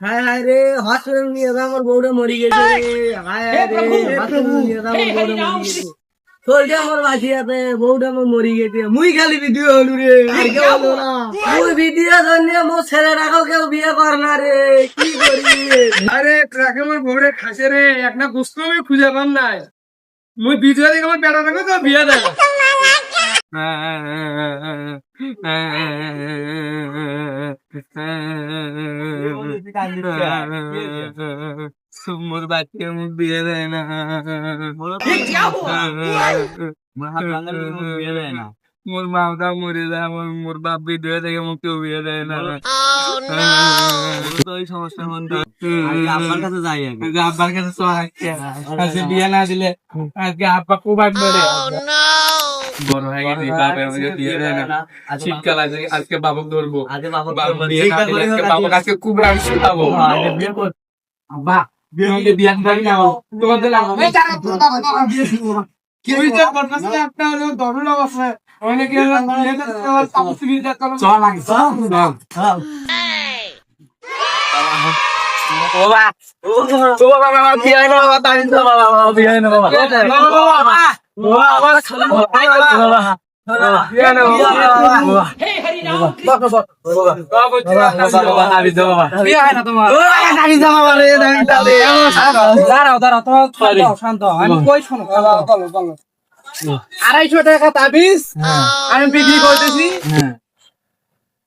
হায় হায় রে হসপিটাল নিয়ে যা আমার বউটা মরি গেছে হায় হায় রে হসপিটাল নিয়ে যা আমার বউটা মরি গেছে শরীরটা আমার বাঁচি বউটা আমার মরি গেছে মুই খালি ভিডিও হলু রে আর কেউ হলো না মুই ভিডিও জন্য মোর ছেলেটাকেও কেউ বিয়ে কর না রে কি করি আরে ট্রাকে আমার বউরে খাসে রে একটা গুস্ত আমি খুঁজে পাম নাই মুই বিজয় দিকে আমার বেড়া থাকে তো বিয়ে দেয় মোর বাচ্চা মুখ বিয়ে দেয় না মোর মাওটা মরে যায় আমার মোর বাপ বিধুয়ে থেকে মুখ কেউ বিয়ে দেয় না আমার কাছে যাই আগে আব্বার কাছে তো আজকে আজকে বিয়ে না দিলে আজকে আব্বা খুব আঁকবে রে বড় হয়ে গেছি বাবা আমাকে বিয়ে দেয় না শীতকাল আছে আজকে বাবুক ধরবো বাবুক আজকে খুব রাগ বিয়ে কর বাবা বাবা বাবা হয় হয় হয় আড়াইশো টাকা তাবিজ। আমি বিক্রি করতেছি।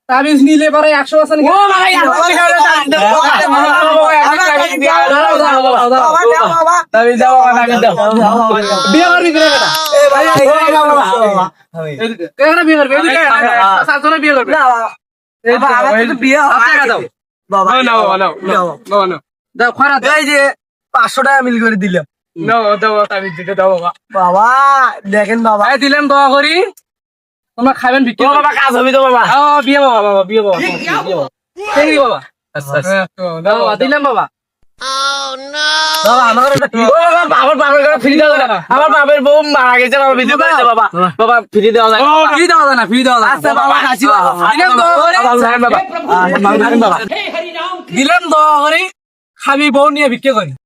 তাবিজ নিলে পরে একশো বছর বিয়ে করবি কিনা বেটা? এখানে বিয়ে করবি? এদিকে সাতজনে বিয়ে করবি। বিয়ে বাবা নাও, নাও, নাও, নাও, নাও, নাও। দাও, খরা এই যে পাঁচশো টাকা মিল করে দিলাম। নাও, দাও, তাবিজ দিতে দাও বাবা। বাবা দেখেন বাবা। এই দিলাম দোয়া করি। তোমরা খাবেন বিক্রি বাবা কাজ হবে তো বাবা। ও বিয়ে বাবা বাবা বিয়ে বাবা বিয়ে বাবা। বাবা। তো, দিলাম বাবা। আমার না। আমার বাবার বউ মারা গেছে বাবা ভিডিও করে বাবা। বাবা ফ্রি দেওয়া যায় ফ্রি দেওয়া যায় না ফ্রি দেওয়া যায় আচ্ছা বাবা কাছি বাবা। দিলাম দোয়া করে খাবি বউ নিয়ে বিক্রি করি।